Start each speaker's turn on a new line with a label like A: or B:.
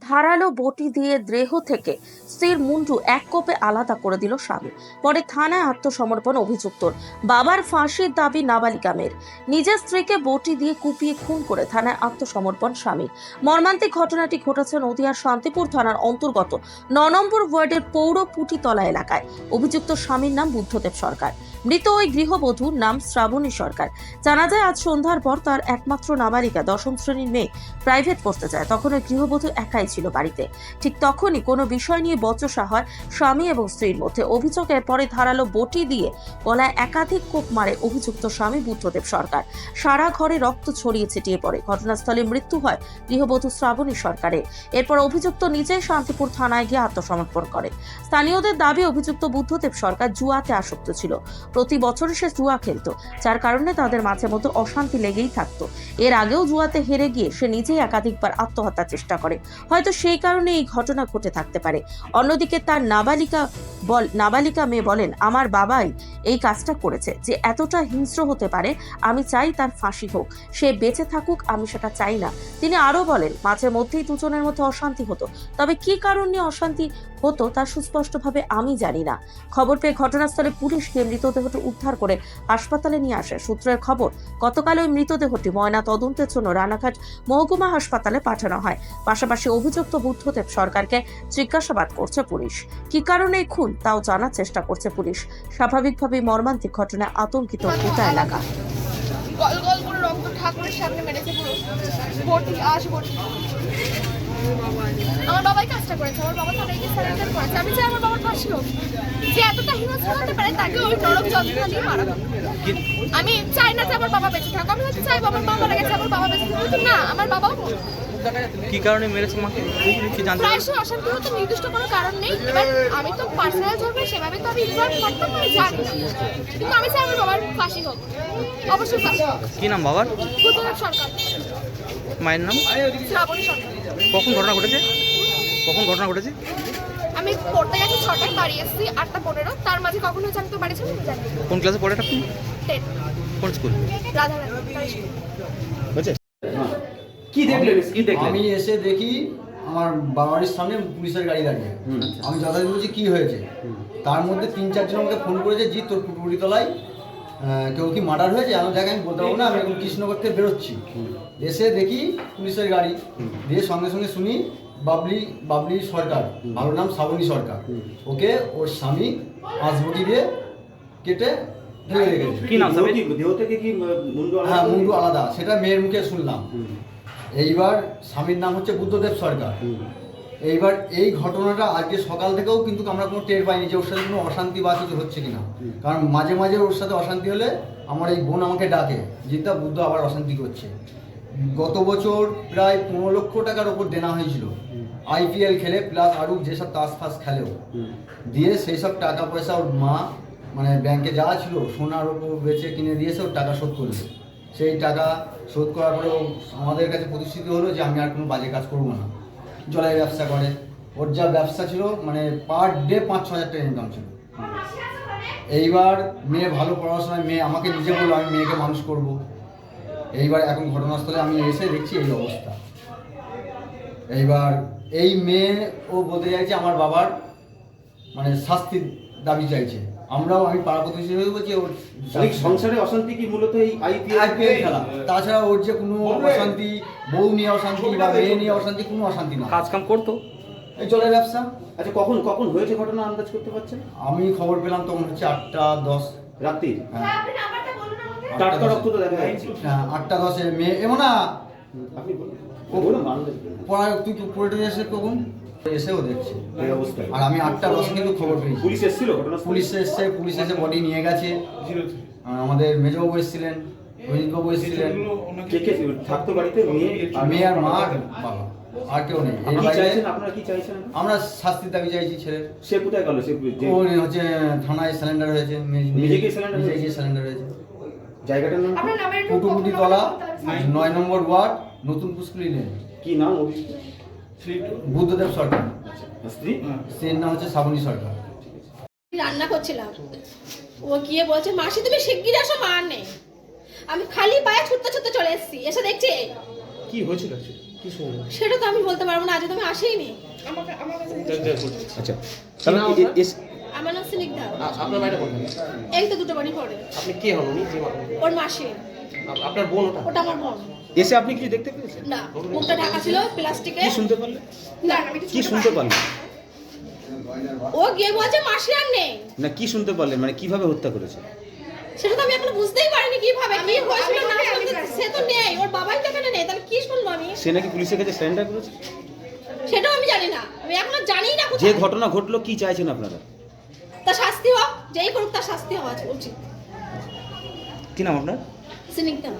A: ধারালো বটি দিয়ে দেহ থেকে স্ত্রীর মুন্ডু এক কোপে আলাদা করে দিল স্বামী। পরে থানায় আত্মসমর্পণ অভিযুক্তর বাবার ফাঁসির দাবি নাবালিকা মেয়ের নিজের স্ত্রীকে বটি দিয়ে কুপিয়ে খুন করে থানায় আত্মসমর্পণ স্বামীর। মর্মান্তিক ঘটনাটি ঘটেছে নদিয়ার শান্তিপুর থানার অন্তর্গত ন নম্বর ওয়ার্ডের পৌর পুটিতলা এলাকায়। অভিযুক্ত স্বামীর নাম বুদ্ধদেব সরকার। মৃত ওই গৃহবধূর নাম শ্রাবণী সরকার। জানা যায়, আজ সন্ধ্যার পর তার একমাত্র নাবালিকা দশম শ্রেণির মেয়ে প্রাইভেট পড়তে যায়। তখন ওই গৃহবধূ একাই ছিল বাড়িতে। ঠিক তখনই কোনো বিষয় নিয়ে বচসা হয় স্বামী এবং স্ত্রীর মধ্যে অভিযোগের পরে ধারালো বটি দিয়ে গলায় একাধিক কোপ মারে অভিযুক্ত স্বামী বুদ্ধদেব সরকার। সারা ঘরে রক্ত ছড়িয়ে ছিটিয়ে পড়ে। ঘটনাস্থলে মৃত্যু হয় গৃহবধূ শ্রাবণী সরকারের। এরপর অভিযুক্ত নিজেই শান্তিপুর থানায় গিয়ে আত্মসমর্পণ করে। স্থানীয়দের দাবি, অভিযুক্ত বুদ্ধদেব সরকার জুয়াতে আসক্ত ছিল। প্রতি বছর সে জুয়া খেলতো, যার কারণে তাদের মাঝে মধ্যে অশান্তি লেগেই থাকতো। এর আগেও জুয়াতে হেরে গিয়ে সে নিজেই একাধিকবার আত্মহত্যার চেষ্টা করে। হয়তো সেই কারণে এই ঘটনা ঘটে থাকতে পারে। অন্যদিকে তার নাবালিকা বল নাবালিকা মেয়ে বলেন, আমার বাবাই এই কাজটা করেছে যে এতটা হিংস্র হতে পারে, আমি চাই তার ফাঁসি হোক। সে বেঁচে থাকুক, আমি সেটা চাই না। তিনি আরও বলেন, মাঝে মধ্যেই দুজনের মধ্যে অশান্তি হতো। তবে কি কারণ অশান্তি হতো তা সুস্পষ্টভাবে আমি জানি না। খবর পেয়ে ঘটনাস্থলে পুলিশ গিয়ে মৃতদেহটি উদ্ধার করে হাসপাতালে নিয়ে আসে। সূত্রের খবর, গতকাল ওই মৃতদেহটি ময়না তদন্তের জন্য রানাঘাট মহকুমা হাসপাতালে পাঠানো হয়। পাশাপাশি অভিযুক্ত বুদ্ধদেব সরকারকে জিজ্ঞাসাবাদ করছে পুলিশ। কি কারণে খুন তাও জানার চেষ্টা করছে পুলিশ। স্বাভাবিকভাবেই মর্মান্তিক ঘটনায় আতঙ্কিত গোটা এলাকা।
B: ঠাকুরের সামনে মেরেছে পুরো। আমার বাবাই কাজটা করেছে, আমার করেছে আমি চাই আমার বাবার হোক যে এতটা হিংস্র হতে পারে তাকে ওই নরক যন্ত্রণা দিয়ে মারা আমি চাই না যে আমার বাবা বেঁচে থাকুক। আমি হয়তো চাইব আমার মা মারা গেছে আমার বাবা বেঁচে থাকুক কিন্তু না আমার বাবাও।
C: কি কারণে মেরেছে মাকে? কি জানতে
B: প্রায়শই অশান্তি হতে নির্দিষ্ট কোনো কারণ নেই। এবার আমি তো পার্সোনাল ধর্মে সেভাবে তো আমি ইনভলভ করতাম না জানি কিন্তু আমি চাই আমার বাবার ফাঁসি হোক। অবশ্যই ফাঁসি
C: কি নাম বাবার?
B: সরকার।
C: মায়ের নাম?
B: শ্রাবণী সরকার।
C: কখন ঘটনা ঘটেছে? কখন ঘটনা ঘটেছে?
B: আমি পড়তে গেছি ছটায় বাড়ি এসেছি আটটা পনেরো। তার মাঝে কখন হয়েছে আমি তো বাড়ি ছিলাম জানি
C: কোন ক্লাসে পড়ে আপনি?
B: টেন
C: কোন স্কুল
D: কি দেখলেন কি দেখলেন
E: আমি এসে দেখি আমার বাড়ির সামনে পুলিশের গাড়ি দাঁড়িয়ে। আমি যথাযথ বলছি কি হয়েছে? তার মধ্যে তিন চারজন আমাকে ফোন করেছে জি তোর পুটুরিতলায় আহ, কেউ কি মার্ডার হয়েছে? আমি দেখ আমি বলতে পারব না আমি এখন কৃষ্ণনগর থেকে বেরোচ্ছি। এসে দেখি পুলিশের গাড়ি। দিয়ে সঙ্গে সঙ্গে শুনি বাবলি বাবলি সরকার ভালো নাম শ্রাবণী সরকার। ওকে ওর স্বামী পাঁচবটি দিয়ে কেটে ঢেলে রেখেছে
C: কি নাম
D: দেহ কি- থেকে কি মুন্ডু
E: হ্যাঁ মুন্ডু আলাদা। সেটা মেয়ের মুখে শুনলাম। এইবার স্বামীর নাম হচ্ছে বুদ্ধদেব সরকার। এইবার এই ঘটনাটা আজকে সকাল থেকেও কিন্তু আমরা কোনো টের পাইনি যে ওর সাথে কোনো অশান্তি বা কিছু হচ্ছে কিনা। কারণ মাঝে মাঝে ওর সাথে অশান্তি হলে আমার এই বোন আমাকে ডাকে জিদ্দা বুদ্ধ আবার অশান্তি করছে। গত বছর প্রায় পনেরো লক্ষ টাকার ওপর দেনা হয়েছিল। আইপিএল খেলে প্লাস আরও যেসব তাস ফাস খেলেও। দিয়ে সেই সব টাকা পয়সা ওর মা মানে ব্যাংকে যা ছিল, সোনার ওপর বেচে কিনে দিয়েছে ওর টাকা শোধ করল সেই টাকা শোধ করার পরে আমাদের কাছে প্রতিশ্রুতি হলো যে, আমি আর কোনো বাজে কাজ করব না। জলের ব্যবসা করে। ওর যা ব্যবসা ছিল মানে পার ডে পাঁচ ছ হাজার টাকা ইনকাম ছিল। এইবার মেয়ে ভালো পড়াশোনায়, মেয়ে আমাকে নিজে বলল, আমি মেয়েকে মানুষ করব। এইবার এখন ঘটনাস্থলে আমি এসে দেখছি এই অবস্থা। এইবার এই মেয়ে ও বলতে চাইছে আমার বাবার মানে শাস্তির দাবি চাইছে। আমরাও আমি পাড়া প্রতিবেশী হিসেবে বলছি ওর
D: সংসারে অশান্তি কি মূলত এই আইপিএল
E: খেলা। তাছাড়া ওর যে কোনো অশান্তি বউ নিয়ে অশান্তি বা মেয়ে নিয়ে অশান্তি কোনো অশান্তি না।
C: কাজ কাম করতো।
E: এই জলের ব্যবসা।
D: আচ্ছা কখন কখন হয়েছে ঘটনা আন্দাজ করতে পারছেন?
E: আমি খবর পেলাম তখন হচ্ছে আটটা দশ।
D: রাত্রি
E: হ্যাঁ।
D: টাটকা রক্ত তো দেখা যাচ্ছে।
E: আটটা দশে মেয়ে এমন না।
D: আপনি বলুন। ও বলুন আন্দাজ করুন।
E: পড়া তুই পড়ে এসে কখন? এসেও দেখছি। আর আমি আটটা দশে কিন্তু খবর পেয়েছি।
D: পুলিশ এসেছিল
E: পুলিশ এসছে পুলিশ এসে বডি নিয়ে গেছে। আমাদের মেজবাবু এসেছিলেন রোহিতবাবু এসেছিলেন।
D: কে কে থাকতো বাড়িতে মেয়ে? আর
E: মা আর বাবা। আর কেউ নেই। এই
D: চাইছেন? আপনারা কি চাইছেন?
E: আমরা শাস্তির দাবি চাইছি ছেলের।
D: সে কোথায় গেল? সে
E: ও হচ্ছে থানায় সিলিন্ডার হয়েছে
D: নিজে গিয়ে cylinder
E: নিজে
D: হয়েছে?
E: গিয়ে সিলিন্ডার হয়েছে
D: জায়গাটার নাম কি?
B: আপনার নামের একটু
E: কুটুকুটি তলা নয় নম্বর ওয়ার্ড নতুন লেন।
D: কি নাম
E: বুদ্ধদেব সরকার।
D: স্ত্রী
E: স্ত্রীর নাম হচ্ছে শ্রাবণী সরকার।
F: রান্না করছিলাম। ও গিয়ে বলছে মাসি তুমি শিগগির আসো মা নেই। আমি খালি পায়ে ছুটতে ছুটতে চলে এসেছি। এসে দেখছি
D: কি হয়েছিল কি
F: সেটা তো আমি বলতে পারব না আজ তো আমি আসিনি।
B: আমাকে আমার কাছে
D: আচ্ছা
F: আমার নাম স্নিগ্ধা
D: আপনার বাড়িটা কোথায়?
F: এই তো দুটো বাড়ি পরে
D: আপনি কে হন উনি? যে মা-
F: ওর মাসি।
D: আপনার বোন ওটা?
F: ওটা আমার বোন।
D: এসে আপনি কিছু দেখতে পেয়েছেন?
F: না মুখটা ঢাকা ছিল প্লাস্টিকে।
D: কি শুনতে পারলেন?
F: না আমি কিছু
D: কি শুনতে পারলেন
F: ও গিয়ে বলছে মাসি আর নেই।
D: না কি শুনতে পারলেন? মানে কীভাবে হত্যা করেছে?
F: সেটা তো আমি এখনও বুঝতেই পারিনি কীভাবে কি হয়েছিল না সে তো নেই ওর বাবাই তো এখানে নেই তাহলে কি শুনব আমি?
D: সে নাকি পুলিশের কাছে সারেন্ডার করেছে?
F: সেটাও আমি জানি না আমি এখনও জানি না
D: যে ঘটনা ঘটলো কি চাইছেন আপনারা?
F: তার শাস্তি হোক যেই করুক তার শাস্তি হওয়া উচিত।
C: কি নাম আপনার?
F: স্নিগ্ধা